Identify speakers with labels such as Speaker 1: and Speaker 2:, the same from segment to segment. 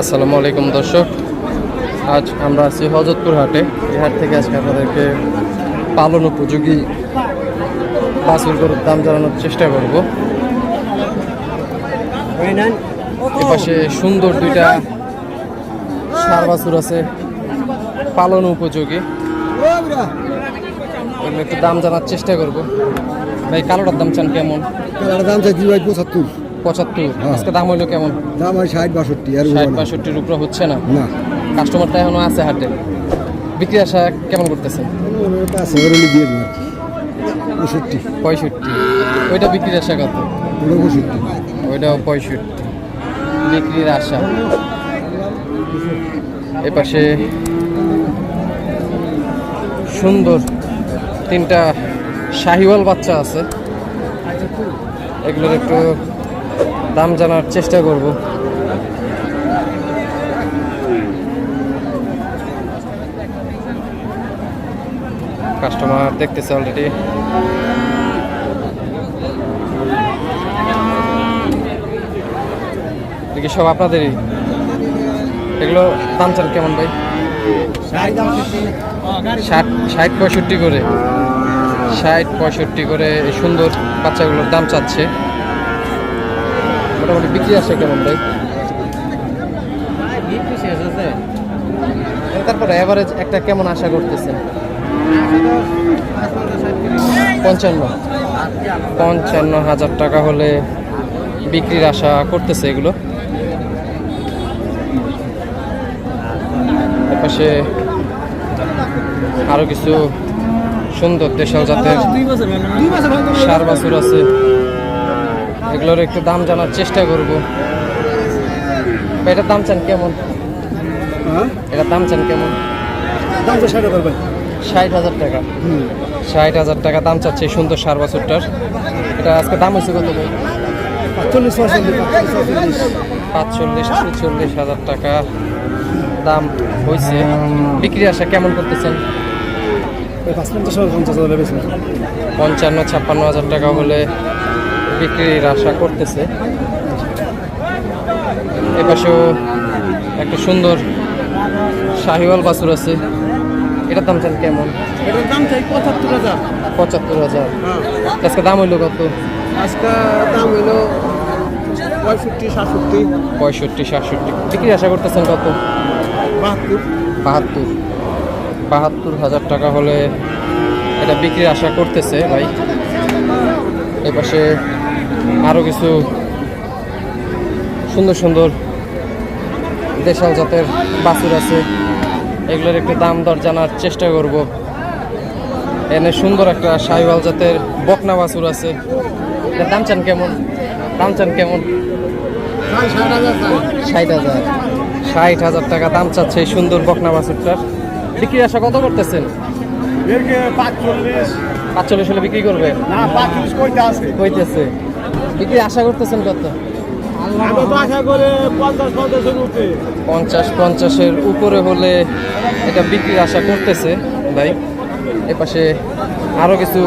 Speaker 1: আসসালামু আলাইকুম দর্শক। আজ আমরা আছি হজরতপুর হাটে। এই হাট থেকে আজকে আপনাদেরকে পালন উপযোগী বাছুর গরুর দাম জানানোর চেষ্টা করব। এপাশে সুন্দর দুইটা সার বাছুর আছে, পালন উপযোগী। একটু দাম জানার চেষ্টা করব। ভাই, কালোটার দাম চান কেমন?
Speaker 2: তার দাম চাইছি ভাই পঁচাত্তর।
Speaker 1: পঁচাত্তর।
Speaker 2: হ্যাঁ।
Speaker 1: আজকে দাম হইল কেমন?
Speaker 2: দাম হয় ষাট বাষট্টি আর
Speaker 1: ষাট বাষট্টির উপরে হচ্ছে না?
Speaker 2: না।
Speaker 1: কাস্টমারটা এখনও আছে হাটে। বিক্রি আশা কেমন করতেছেন
Speaker 2: পনেরো পাঁচ হাজার হলে দিয়ে দেবো আর কি। পঁয়ষট্টি।
Speaker 1: পঁয়ষট্টি। ওইটা বিক্রির আশা কত? ওইটাও পঁয়ষট্টি। বিক্রির আশা এপাশে সুন্দর তিনটা শাহিওয়াল বাচ্চা আছে। এগুলোর একটু দাম জানার চেষ্টা করব। কাস্টমার দেখতেছে অলরেডি এদিকে সব আপনাদেরই। এগুলো দাম চান কেমন ভাই? ষাট ষাট পঁয়ষট্টি করে। ষাট পঁয়ষট্টি করে সুন্দর বাচ্চাগুলোর দাম চাচ্ছে। মোটামুটি বিক্রি আসে কেমন ভাই? তারপরে এভারেজ একটা কেমন আশা করতেছেন? পঞ্চান্ন। পঞ্চান্ন হাজার টাকা হলে বিক্রির আশা করতেছে এগুলো। এপাশে আরও কিছু সুন্দর দেশাল জাতের সার বাছুর আছে। এগুলোর একটু দাম জানার চেষ্টা করব। এটার দাম চান কেমন?
Speaker 2: হ্যাঁ?
Speaker 1: এটার দাম চান কেমন?
Speaker 2: দাম তো ষাট হাজার
Speaker 1: ষাট হাজার টাকা। ষাট হাজার টাকা দাম চাচ্ছে সুন্দর সার বছরটার। এটা আজকে দাম হয়েছে কত ভাই?
Speaker 2: চল্লিশ
Speaker 1: পাঁচচল্লিশ ছেচল্লিশ হাজার টাকা দাম হয়েছে। বিক্রি আসা কেমন করতেছেন? পঞ্চান্ন ছাপ্পান্ন হাজার টাকা হলে বিক্রির আশা করতেছে। এপাশেও একটা সুন্দর শাহিওয়াল বাছুর আছে। এটার দাম চান কেমন?
Speaker 2: এটার দাম চাই পঁচাত্তর হাজার।
Speaker 1: পঁচাত্তর হাজার। আজকে দাম হইল কত?
Speaker 2: আজকে দাম হইল পঁয়ষট্টি সাতষট্টি।
Speaker 1: পঁয়ষট্টি সাতষট্টি। বিক্রি আশা করতেছেন কত?
Speaker 2: বাহাত্তর।
Speaker 1: বাহাত্তর। বাহাত্তর হাজার টাকা হলে এটা বিক্রির আশা করতেছে ভাই। এই পাশে আরও কিছু সুন্দর সুন্দর দেশাল জাতের বাছুর আছে। এগুলোর একটু দাম দর জানার চেষ্টা করব। এনে সুন্দর একটা সাইওয়াল জাতের বকনা বাছুর আছে। দাম চান কেমন? দাম চান কেমন?
Speaker 2: ষাট হাজার।
Speaker 1: ষাট হাজার টাকা দাম চাচ্ছে এই সুন্দর বকনা বাছুরটার। বিক্রি আশা কত করতেছেন?
Speaker 2: পাঁচচল্লিশ।
Speaker 1: হলে বিক্রি করবে?
Speaker 2: না
Speaker 1: বিক্রি আশা করতেছেন কত?
Speaker 2: পঞ্চাশ পঞ্চাশের উপরে।
Speaker 1: পঞ্চাশ পঞ্চাশের উপরে হলে এটা বিক্রির আশা করতেছে ভাই। এপাশে আরও কিছু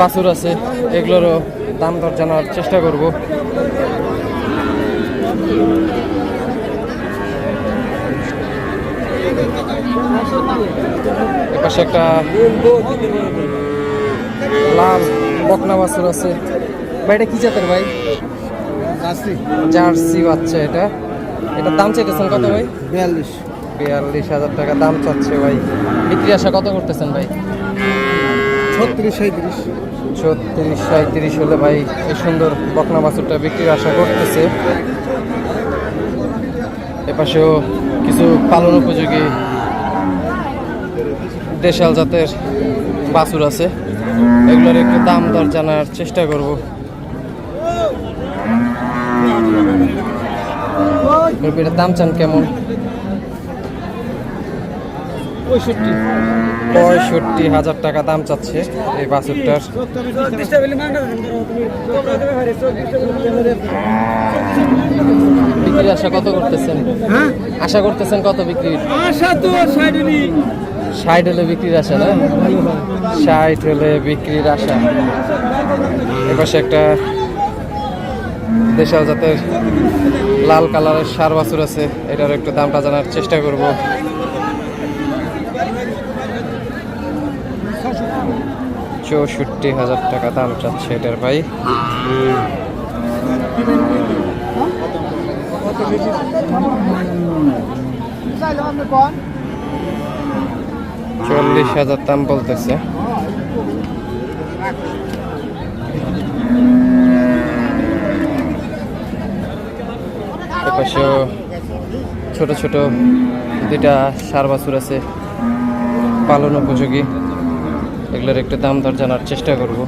Speaker 1: বাছুর আছে এগুলোরও দাম দর জানার চেষ্টা করব। এপাশে একটা লাল বকনা বাছুর আছে। ভাই এটা কি জাতের ভাই? জার্সি। বাচ্চা এটা। এটার দাম চাইতেছেন কত ভাই?
Speaker 2: বিয়াল্লিশ।
Speaker 1: বিয়াল্লিশ হাজার টাকা দাম চাচ্ছে ভাই। বিক্রি আশা কত করতেছেন ভাই?
Speaker 2: ছত্রিশ সাঁত্রিশ
Speaker 1: ছত্রিশ সাঁত্রিশ হলে ভাই এই সুন্দর বকনা বাছুরটা বিক্রির আশা করতেছে। এপাশেও কিছু পালন উপযোগী দেশাল জাতের বাছুর আছে। এগুলোর একটু দাম দর জানার চেষ্টা করব। এটার দাম চান কেমন?
Speaker 2: পঁয়ষট্টি।
Speaker 1: পঁয়ষট্টি হাজার টাকা দাম চাচ্ছে এই বাছুরটার বিক্রির আশা কত করতেছেন?
Speaker 2: হ্যাঁ?
Speaker 1: আশা করতেছেন কত বিক্রির?
Speaker 2: আশা তো
Speaker 1: ষাট হলে বিক্রির আশা না? ষাট হলে বিক্রির আশা। এপাশে একটা দেশাল জাতের লাল কালারের সার বাছুর আছে। এটার একটু দামটা জানার চেষ্টা করব। চৌষট্টি হাজার টাকা দাম চাচ্ছে এটার ভাই। চল্লিশ হাজার দাম বলতেছে। ছোট ছোট দুইটা সার বাছুর আছে পালন উপযোগী। এগুলোর একটু দাম দর জানার চেষ্টা করব।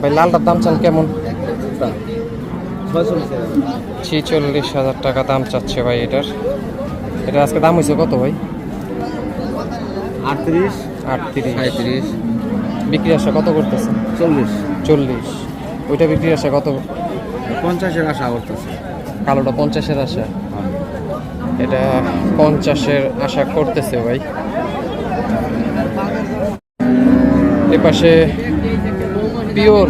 Speaker 1: ভাই লালটার দাম চান কেমন? ছিচল্লিশ হাজার টাকা দাম চাচ্ছে ভাই এটার। এটা আজকে দাম হয়েছে কত ভাই?
Speaker 2: আটত্রিশ।
Speaker 1: আটত্রিশ।
Speaker 2: সাঁত্রিশ
Speaker 1: বিক্রি আসা কত করতেছে?
Speaker 2: চল্লিশ।
Speaker 1: চল্লিশ। ওইটা বিক্রি আসা কত?
Speaker 2: পঞ্চাশের আশা করতেছে।
Speaker 1: কালোটা পঞ্চাশের আশা। এটা পঞ্চাশের আশা করতেছে ভাই। এপাশে পিওর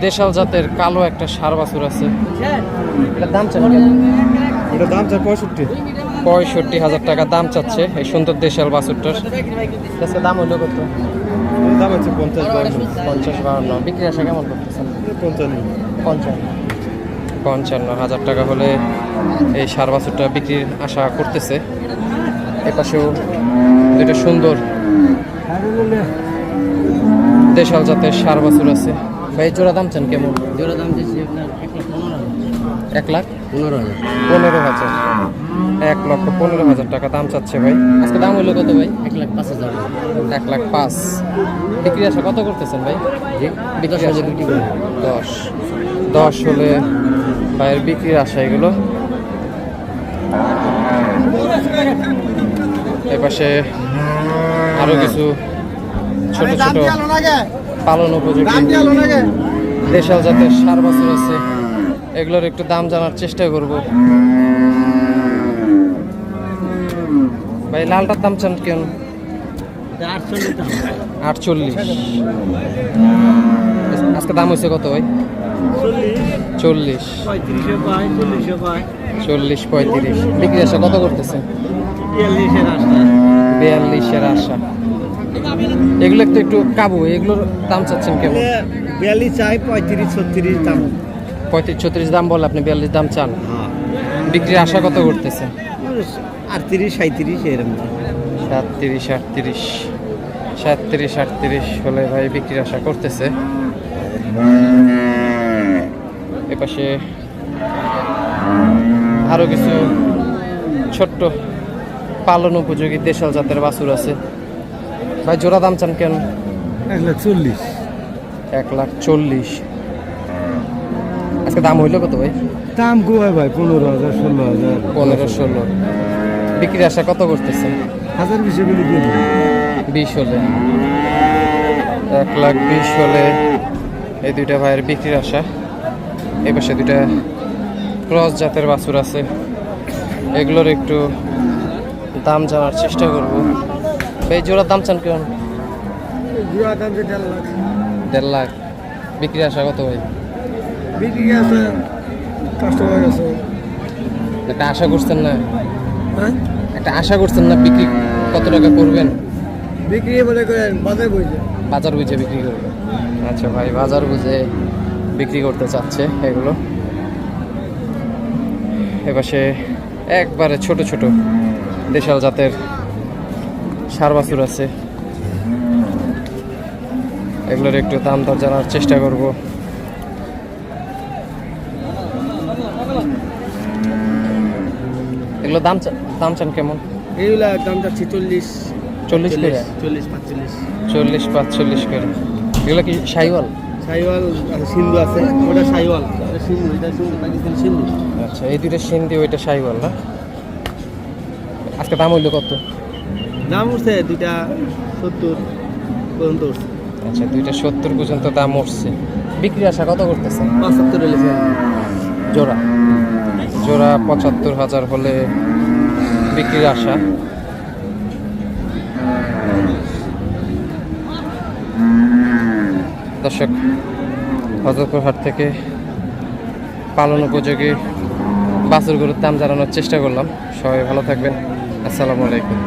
Speaker 1: দেশাল জাতের কালো একটা সার বাছুর আছে। এটার দাম চান?
Speaker 2: এটা দাম চার পঁয়ষট্টি।
Speaker 1: পঁয়ষট্টি হাজার টাকা দাম চাচ্ছে এই সুন্দর দেশাল বাছুরটার। আজকে দাম হলো কত?
Speaker 2: দাম হচ্ছে পঞ্চাশ বাউন্ন
Speaker 1: পঞ্চাশ বাহান্ন। বিক্রি আসা কেমন করতেছেন?
Speaker 2: পঞ্চান্ন।
Speaker 1: পঞ্চান্ন। পঞ্চান্ন হাজার টাকা হলে এই সার বাছুরটা বিক্রির আশা করতেছে। এপাশেও দুটো সুন্দর দেশাল জাতের সার বাছুর আছে। ভাই জোড়া দাম চান কেমন?
Speaker 2: জোড়া দাম দিচ্ছি আপনার এক লাখ? পনেরো
Speaker 1: লাখ
Speaker 2: পনেরো হাজার।
Speaker 1: হাজার এক লক্ষ পনেরো হাজার টাকা দাম চাচ্ছে ভাই। আজকে দাম হলো কত ভাই?
Speaker 2: এক লাখ পাঁচ হাজার।
Speaker 1: এক লাখ পাঁচ। বিক্রি আশা কত করতেছেন ভাই? বিক্রি
Speaker 2: দশ
Speaker 1: আশা
Speaker 2: বিক্রি করে
Speaker 1: দশ। দশ হলে ভাইয়ের বিক্রির আশা এগুলো। এপাশে আরও কিছু ছোট ছোট পালন উপযোগী দেশাল জাতের সার বাছুর আছে। এগুলোর একটু দাম জানার চেষ্টা করব। ভাই, লালটার দাম চান কেন
Speaker 2: আটচল্লিশ।
Speaker 1: আজকে দাম হয়েছে কত ভাই?
Speaker 2: চল্লিশ।
Speaker 1: চল্লিশ
Speaker 2: পঁয়ত্রিশে।
Speaker 1: বিক্রি আসা কত করতেছে?
Speaker 2: বিয়াল্লিশের আশা।
Speaker 1: এগুলো একটু একটু কাবু, এগুলোর দাম চাচ্ছেন কেমন?
Speaker 2: বিয়াল্লিশ চাই, পঁয়ত্রিশ, ছত্রিশ দাম।
Speaker 1: পঁয়ত্রিশ ছত্রিশ দাম বলে আপনি বিয়াল্লিশ দাম চান।
Speaker 2: হ্যাঁ।
Speaker 1: বিক্রির আশা কত করতেছে?
Speaker 2: আটত্রিশ সাঁত্রিশ এরকম।
Speaker 1: সাতত্রিশ আটত্রিশ। সাতত্রিশ আটত্রিশ হলে ভাই বিক্রির আশা করতেছে। এপাশে আরও কিছু ছোট্ট পালন উপযোগী দেশাল জাতের বাছুর আছে। ভাই জোড়া দাম চান কেন?
Speaker 2: এক লাখ চল্লিশ।
Speaker 1: এক লাখ চল্লিশ। আজকে দাম হইল কত ভাই?
Speaker 2: দাম কোয়ায় ভাই পনেরো হাজার ষোলো হাজার।
Speaker 1: পনেরো ষোলো। বিক্রির আশা কত করতেছে
Speaker 2: হাজার বিশে দেবো।
Speaker 1: বিশ হলে। এক লাখ বিশ হলে এই দুইটা ভাইয়ের বিক্রির আশা। এই পাশে দুইটা ক্রস জাতের বাছুর আছে। এগুলোর একটু দাম জানার চেষ্টা করব। এই জোড়ার দাম চান কেমন?
Speaker 2: দেড় লাখ।
Speaker 1: দেড় লাখ। বিক্রির আশা কত ভাই?
Speaker 2: বিক্রি আছে কাস্টমার আছে।
Speaker 1: একটা আশা করছেন না?
Speaker 2: হ্যাঁ?
Speaker 1: একটা আশা করছেন না বিক্রি কত টাকা করবেন?
Speaker 2: বিক্রি মনে করেন বাজার বইছে
Speaker 1: বাজার বুঝে বিক্রি করবে আচ্ছা ভাই বাজার বুঝে বিক্রি করতে চাচ্ছে এগুলো। এপাশে একবারে ছোট ছোট দেশাল জাতের সার বাছুর আছে। এগুলোর একটু দাম দর জানার চেষ্টা করব। এগুলো দাম দাম চান কেমন?
Speaker 2: এইগুলা দাম যাচ্ছে চল্লিশ
Speaker 1: চল্লিশ করে?
Speaker 2: চল্লিশ পাঁচচল্লিশ।
Speaker 1: চল্লিশ পাঁচচল্লিশ করে। এগুলো কি সাইওয়াল?
Speaker 2: সাইওয়াল সিন্ধু আছে। ওটা সাইওয়াল। সিন্ধু এটা সিন্ধু পাকিস্তান সিন্ধু।
Speaker 1: আচ্ছা এই দুইটা সিন্ধি ওইটা সাইওয়াল না? আজকে দাম হইল কত?
Speaker 2: দাম উঠছে দুইটা সত্তর পর্যন্ত উঠছে।
Speaker 1: আচ্ছা দুইটা সত্তর পর্যন্ত দাম উঠছে। বিক্রি আশা কত করতেছে
Speaker 2: পঁচাত্তর
Speaker 1: জোড়া। জোড়া পঁচাত্তর হাজার হলে বিক্রির আশা। দর্শক হজরপুর হাট থেকে পালন উপযোগী বাছুরগুলোর দাম জানানোর চেষ্টা করলাম। সবাই ভালো থাকবেন। আসসালামু আলাইকুম।